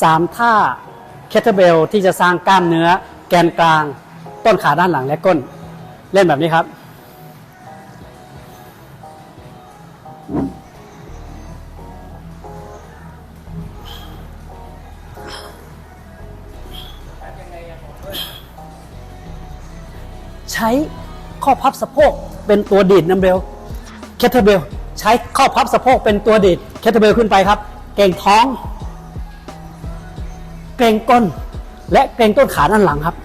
สามท่าเคทเทเบลที่จะสร้างกล้ามเนื้อ แกนกลาง ต้นขาด้านหลังและก้น เล่นแบบนี้ครับใช้ข้อพับสะโพกเป็นตัวดีดนัมเบลเคทเทเบล ใช้ข้อพับสะโพกเป็นตัวดีดเคทเบลขึ้นไปครับ เก่งท้อง เกรงก้น และเกรงต้นขาด้านหลังครับ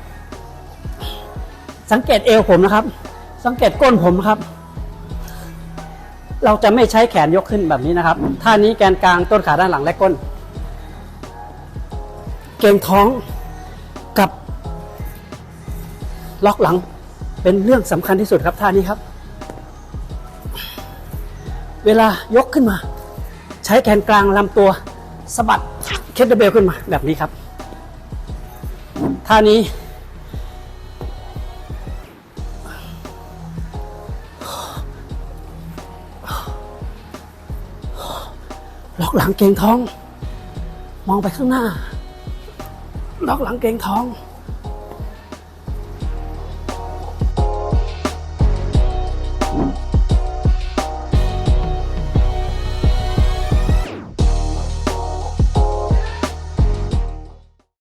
สังเกตเอวผมนะครับ สังเกตก้นผมนะครับ เราจะไม่ใช้แขนยกขึ้นแบบนี้นะครับท่านี้แกนกลางต้นขาด้านหลังและก้น เกรงท้องกับล็อกหลังเป็นเรื่องสำคัญที่สุดครับท่านี้ครับ เวลายกขึ้นมา ใช้แขนกลางลำตัว สะบัดเคทเบลขึ้นมาแบบนี้ครับท่านี้ล็อกหลังเกรงท้อง มองไปข้างหน้า ล็อกหลังเกรงท้อง